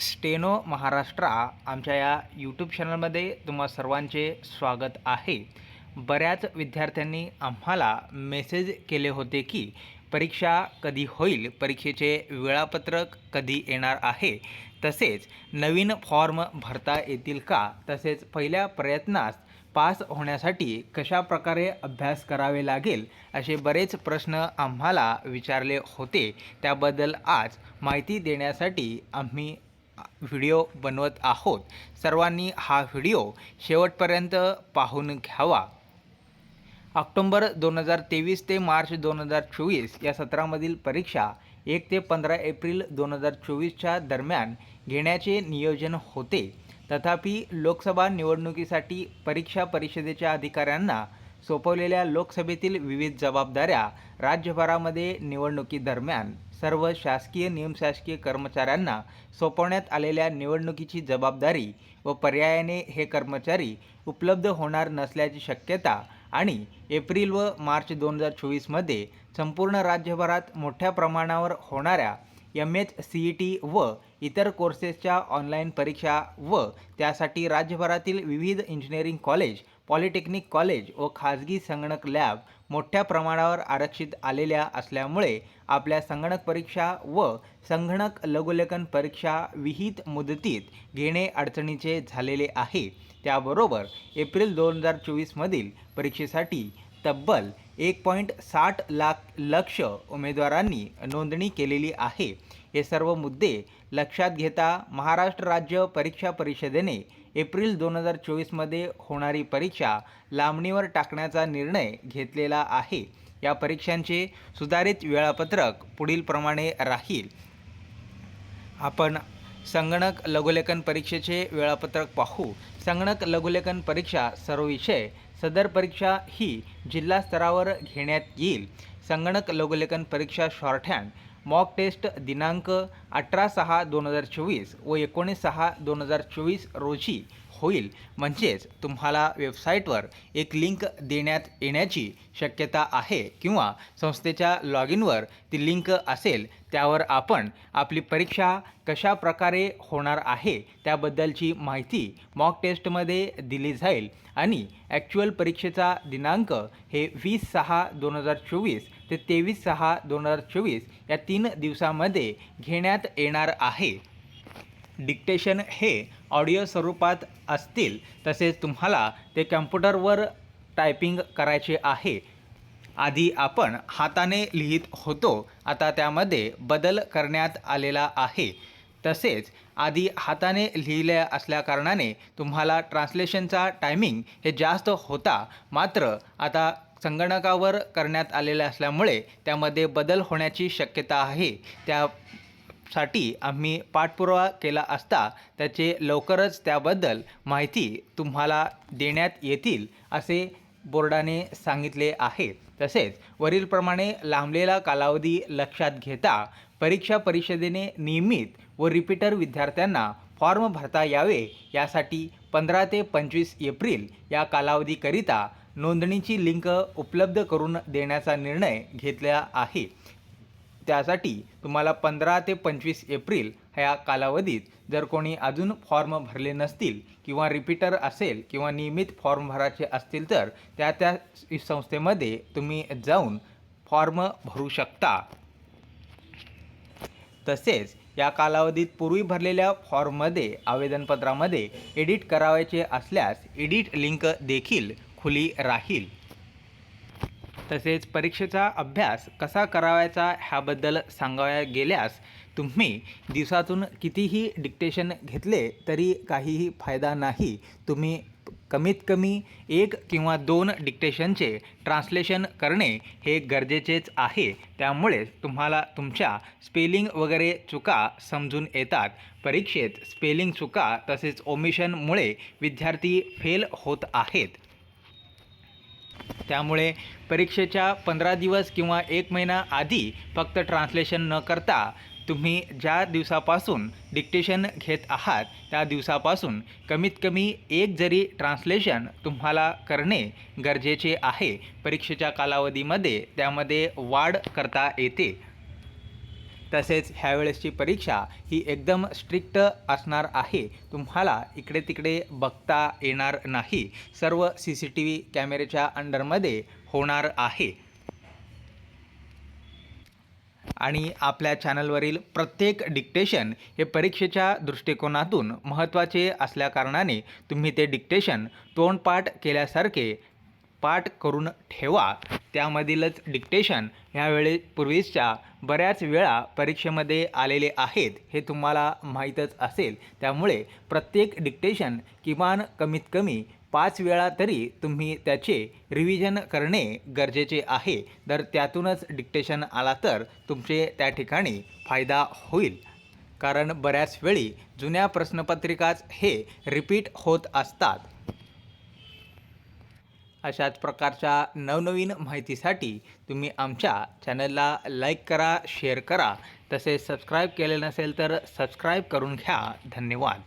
Steno Maharashtra आमच्या या YouTube चॅनलमध्ये तुम्हा सर्वांचे स्वागत आहे. बऱ्याच विद्यार्थ्यांनी आम्हाला मेसेज केले होते की परीक्षा कधी होईल? परीक्षेचे वेळापत्रक कधी येणार आहे? तसेच नवीन फॉर्म भरता येतील का? तसेच पहिल्या प्रयत्नास पास होण्यासाठी कशा प्रकारे अभ्यास करावे लागेल? असे बरेच प्रश्न आम्हाला विचारले होते. त्याबद्दल आज माहिती देण्यासाठी आम्ही व्हिडिओ बनवत आहोत. सर्वांनी हा व्हिडिओ शेवटपर्यंत पाहून घ्यावा. ऑक्टोंबर दोन हजार तेवीस ते मार्च दोन हजार चोवीस या सत्रामधील परीक्षा एक ते पंधरा एप्रिल दोन हजार चोवीसच्या दरम्यान घेण्याचे नियोजन होते. तथापि लोकसभा निवडणुकीसाठी परीक्षा परिषदेच्या अधिकाऱ्यांना सोपवलेल्या लोकसभेतील विविध जबाबदाऱ्या राज्यभरामध्ये निवडणुकीदरम्यान सर्व शासकीय निमशासकीय कर्मचाऱ्यांना सोपवण्यात आलेल्या निवडणुकीची जबाबदारी व पर्यायाने हे कर्मचारी उपलब्ध होणार नसल्याची शक्यता आणि एप्रिल व मार्च दोन हजार चोवीसमध्ये संपूर्ण राज्यभरात मोठ्या प्रमाणावर होणाऱ्या M H C E T व इतर कोर्सेसच्या ऑनलाईन परीक्षा व त्यासाठी राज्यभरातील विविध इंजिनिअरिंग कॉलेज पॉलिटेक्निक कॉलेज व खाजगी संगणक लॅब मोठ्या प्रमाणावर आरक्षित आलेल्या असल्यामुळे आपल्या संगणक परीक्षा व संगणक लघुलेखन परीक्षा विहित मुदतीत घेणे अडचणीचे झालेले आहे. त्याबरोबर एप्रिल दोन हजार चोवीसमधील परीक्षेसाठी तब्बल एक पॉईंट साठ लाख लक्ष उमेदवारांनी नोंदणी केलेली आहे. हे सर्व मुद्दे लक्षात घेता महाराष्ट्र राज्य परीक्षा परिषदेने एप्रिल दोन हजार चोवीसमध्ये होणारी परीक्षा लांबणीवर टाकण्याचा निर्णय घेतलेला आहे. या परीक्षांचे सुधारित वेळापत्रक पुढीलप्रमाणे राहील. आपण संगणक लघुलेखन परीक्षेचे वेळापत्रक पाहू. संगणक लघुलेखन परीक्षा सर्व विषय सदर परीक्षा ही जिल्हा स्तरावर घेण्यात येईल. संगणक लघुलेखन परीक्षा शॉर्टहँड मॉक टेस्ट दिनांक अठरा सहा दोन हजार चोवीस व एकोणीस सहा दोन हजार चोवीस रोजी होईल. म्हणजेच तुम्हाला वेबसाईटवर एक लिंक देण्यात येण्याची शक्यता आहे किंवा संस्थेच्या लॉग इनवर ती लिंक असेल त्यावर आपण आपली परीक्षा कशा प्रकारे होणार आहे त्याबद्दलची माहिती मॉक टेस्टमध्ये दिली जाईल. आणि ॲक्च्युअल परीक्षेचा दिनांक हे वीस सहा दोन हजार चोवीस ते तेवीस सहा दोन हजार चोवीस या तीन दिवसामध्ये घेण्यात येणार आहे. डिक्टेशन हे ऑडिओ स्वरूपात असतील तसेच तुम्हाला ते कॅम्प्युटरवर टायपिंग करायचे आहे. आधी आपण हाताने लिहित होतो. आता त्यामध्ये बदल करण्यात आलेला आहे. तसेच आधी हाताने लिहिल्या असल्याकारणाने तुम्हाला ट्रान्सलेशनचा टायमिंग हे जास्त होता. मात्र आता संगणकावर करण्यात आलेले असल्यामुळे त्यामध्ये बदल होण्याची शक्यता आहे. त्या साठी आम्ही पाठपुरावा केला असता त्याचे लवकरच त्याबद्दल माहिती तुम्हाला देण्यात येतील असे बोर्डाने सांगितले आहे. तसेच वरीलप्रमाणे लांबलेला कालावधी लक्षात घेता परीक्षा परिषदेने नियमित व रिपीटर विद्यार्थ्यांना फॉर्म भरता यावे यासाठी पंधरा ते पंचवीस एप्रिल या कालावधीकरिता नोंदणीची लिंक उपलब्ध करून देण्याचा निर्णय घेतला आहे. त्यासाठी तुम्हाला पंधरा ते पंचवीस एप्रिल ह्या कालावधीत जर कोणी अजून फॉर्म भरले नसतील किंवा रिपीटर असेल किंवा नियमित फॉर्म भरायचे असतील तर त्या त्या संस्थेमध्ये तुम्ही जाऊन फॉर्म भरू शकता. तसेच या कालावधीत पूर्वी भरलेल्या फॉर्ममध्ये आवेदनपत्रामध्ये एडिट करावायचे असल्यास एडिट लिंक देखील खुली राहील. तसेच परीक्षेचा अभ्यास कसा करावायचा ह्याबद्दल सांगाव्या गेल्यास तुम्ही दिवसातून कितीही डिक्टेशन घेतले तरी काहीही फायदा नाही. तुम्ही कमीत कमी एक किंवा दोन डिक्टेशनचे ट्रान्सलेशन करणे हे गरजेचेच आहे. त्यामुळे तुम्हाला तुमच्या स्पेलिंग वगैरे चुका समजून येतात. परीक्षेत स्पेलिंग चुका तसेच ओमिशनमुळे विद्यार्थी फेल होत आहेत. त्यामुळे परीक्षेच्या पंधरा दिवस किंवा एक महिना आधी फक्त ट्रान्सलेशन न करता तुम्ही ज्या दिवसापासून डिक्टेशन घेत आहात त्या दिवसापासून कमीत कमी एक जरी ट्रान्सलेशन तुम्हाला करणे गरजेचे आहे परीक्षेच्या कालावधीमध्ये त्यामध्ये वाढ करता येते. तसेच ह्यावेळेसची परीक्षा ही एकदम स्ट्रिक्ट असणार आहे. तुम्हाला इकडे तिकडे बघता येणार नाही. सर्व सी सी टी व्ही कॅमेऱ्याच्या अंडरमध्ये होणार आहे. आणि आपल्या चॅनलवरील प्रत्येक डिक्टेशन हे परीक्षेच्या दृष्टिकोनातून महत्त्वाचे असल्याकारणाने तुम्ही ते डिक्टेशन तोंडपाठ केल्यासारखे पाठ करून ठेवा. त्यामधीलच डिक्टेशन ह्यावेळी पूर्वीच्या बऱ्याच वेळा परीक्षेमध्ये आलेले आहेत हे तुम्हाला माहीतच असेल. त्यामुळे प्रत्येक डिक्टेशन किमान कमीत कमी पाच वेळा तरी तुम्ही त्याचे रिव्हिजन करणे गरजेचे आहे. तर त्यातूनच डिक्टेशन आला तर तुमचे त्या ठिकाणी फायदा होईल. कारण बऱ्याच वेळी जुन्या प्रश्नपत्रिकाच हे रिपीट होत असतात. अशाच प्रकारच्या नवनवीन माहितीसाठी तुम्ही आमच्या चॅनलला लाईक करा शेअर करा. तसेच सबस्क्राईब केले नसेल तर सबस्क्राईब करून घ्या. धन्यवाद.